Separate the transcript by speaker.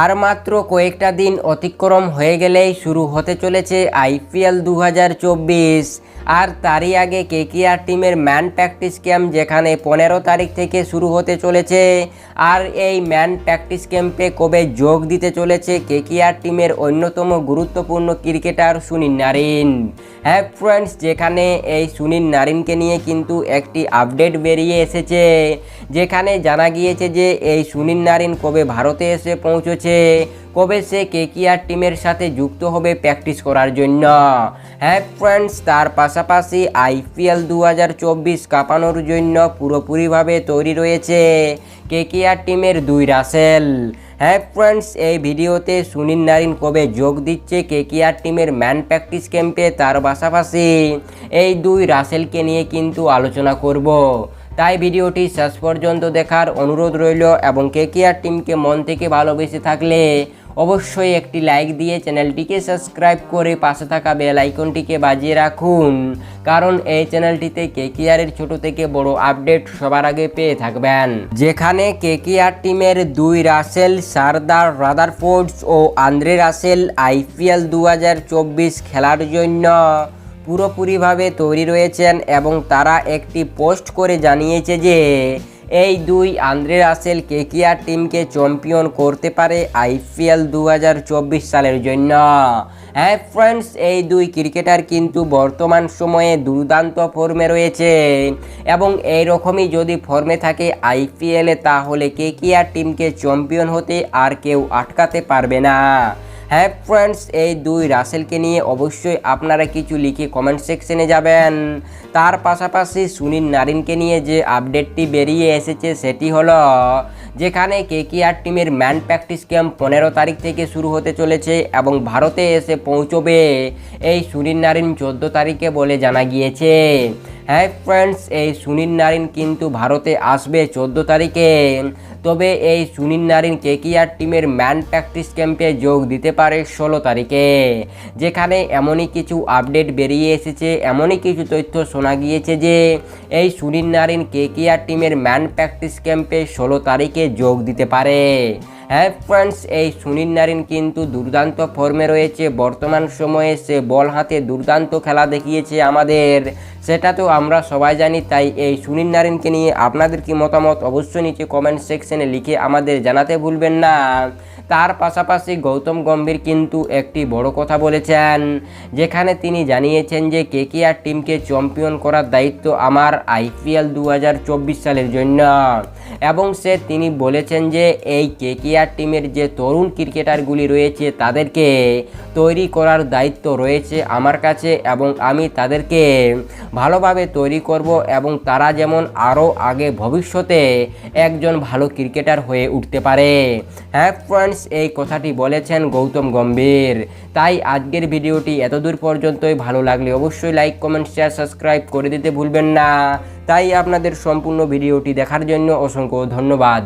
Speaker 1: আর মাত্র কয়েকটা দিন অতিক্রম হয়ে গেলেই শুরু হতে চলেছে আইপিএল দু হাজার চব্বিশ। আর তারই আগে কেকিআর টিমের ম্যান প্র্যাকটিস ক্যাম্প যেখানে পনেরো তারিখ থেকে শুরু হতে চলেছে। আর এই ম্যান প্র্যাকটিস ক্যাম্পে কবে যোগ দিতে চলেছে কেকিআর টিমের অন্যতম গুরুত্বপূর্ণ ক্রিকেটার সুনীল নারিন। হ্যাঁ ফ্রেন্ডস যেখানে এই সুনীল নারিনকে নিয়ে কিন্তু একটি আপডেট বেরিয়ে এসেছে। যেখানে জানা গিয়েছে যে এই সুনীল নারিন কবে ভারতে এসে পৌঁছেছে, কবে সে কেকিআর টিমের সাথে যুক্ত হবে প্র্যাকটিস করার জন্য। হ্যাঁ ফ্রেন্ডস তার পাশাপাশি আইপিএল দু হাজার চব্বিশ কাঁপানোর জন্য পুরোপুরিভাবে তৈরি রয়েছে কেকিআর টিমের দুই রাসেল। হ্যাঁ ফ্রেন্ডস এই ভিডিওতে সুনীল নারিন কবে যোগ দিচ্ছে কেকিআর টিমের ম্যান প্র্যাকটিস ক্যাম্পে, তার পাশাপাশি এই দুই রাসেলকে নিয়ে কিন্তু আলোচনা করব। তাই ভিডিওটি শেষ পর্যন্ত দেখার অনুরোধ রইল এবং কেকিআর টিমকে মন থেকে ভালোবেসে থাকলে অবশ্যই একটি লাইক দিয়ে চ্যানেলটিকে সাবস্ক্রাইব করে পাশে থাকা বেল আইকনটিকে বাজিয়ে রাখুন। কারণ এই চ্যানেলটিতে কে কেকিআরের ছোট থেকে বড় আপডেট সবার আগে পেয়ে থাকবেন। যেখানে কে কেকিআর টিমের দুই রাসেল, সারদার রাদারফোর্ডস ও আন্দ্রে রাসেল আইপিএল দু হাজার চব্বিশ খেলার জন্য পুরোপুরিভাবে তৈরি রয়েছেন এবং তারা একটি পোস্ট করে জানিয়েছে যে এই দুই আন্দ্রে রাসেল কেকিআর টিমকে চ্যাম্পিয়ন করতে পারে আইপিএল দু হাজার চব্বিশ সালের জন্য। হ্যাঁ ফ্রেন্ডস, এই দুই ক্রিকেটার কিন্তু বর্তমান সময়ে দুর্দান্ত ফর্মে রয়েছে এবং এই রকমই যদি ফর্মে থাকে আইপিএলে তাহলে কেকিআর টিমকে চ্যাম্পিয়ন হতে আর কেউ আটকাতে পারবে না। হ্যাঁ ফ্রেন্ডস এই দুই রাসেলকে নিয়ে অবশ্যই আপনারা কিছু লিখে কমেন্ট সেকশনে যাবেন। তার পাশাপাশি সুনীল নারিনকে নিয়ে যে আপডেটটি বেরিয়ে এসেছে সেটি হলো, যেখানে কেকিআর টিমের ম্যান প্র্যাকটিস ক্যাম্প পনেরো তারিখ থেকে শুরু হতে চলেছে এবং ভারতে এসে পৌঁছবে এই সুনীল নারিন চোদ্দ তারিখে বলে জানা গিয়েছে। হ্যাঁ ফ্রেন্ডস এই সুনীল নারিন কিন্তু ভারতে আসবে চোদ্দ তারিখে। তবে এই সুনীল নারিন কেকিআর টিমের ম্যান প্র্যাকটিস ক্যাম্পে যোগ দিতে পারে ষোলো তারিখে। যেখানে এমনই কিছু আপডেট বেরিয়ে এসেছে, এমনই কিছু তথ্য শোনা গিয়েছে যে এই সুনীল নারিন কেকিআর টিমের ম্যান প্র্যাকটিস ক্যাম্পে ষোলো তারিখে যোগ দিতে পারে। হ্যাঁ ফ্রেন্ডস, এই সুনীল নারিন কিন্তু দুর্দান্ত ফর্মে রয়েছে। বর্তমান সময়ে সে বল হাতে দুর্দান্ত খেলা দেখিয়েছে আমাদের। সেটা তো আমরা সবাই জানি, তাই এই সুনীল নারিনকে নিয়ে আপনাদের কি মতামত? অবশ্যই নিচে কমেন্ট সেকশনে লিখে আমাদের জানাতে ভুলবেন না। তার পাশাপাশি গৌতম গম্ভীর কিন্তু একটি বড় কথা বলেছেন, যেখানে তিনি জানিয়েছেন যে কেকেআর টিমকে চ্যাম্পিয়ন করার দায়িত্ব আমার আইপিএল দু হাজার চব্বিশ সালের জন্য। এবং সে তিনি বলেছেন যে এই কেকিআর টিমের যে তরুণ ক্রিকেটারগুলি রয়েছে তাদেরকে তৈরি করার দায়িত্ব রয়েছে আমার কাছে এবং আমি তাদেরকে ভালোভাবে তৈরি করব এবং তারা যেমন আরও আগে ভবিষ্যতে একজন ভালো ক্রিকেটার হয়ে উঠতে পারে। হ্যাঁ ফ্রেন্ডস এই কথাটি বলেছেন গৌতম গম্ভীর। তাই আজকের ভিডিওটি এতদূর পর্যন্তই। ভালো লাগলে অবশ্যই লাইক কমেন্ট শেয়ার সাবস্ক্রাইব করে দিতে ভুলবেন না। তাই আপনাদের সম্পূর্ণ ভিডিওটি দেখার জন্য অসংখ্য ধন্যবাদ।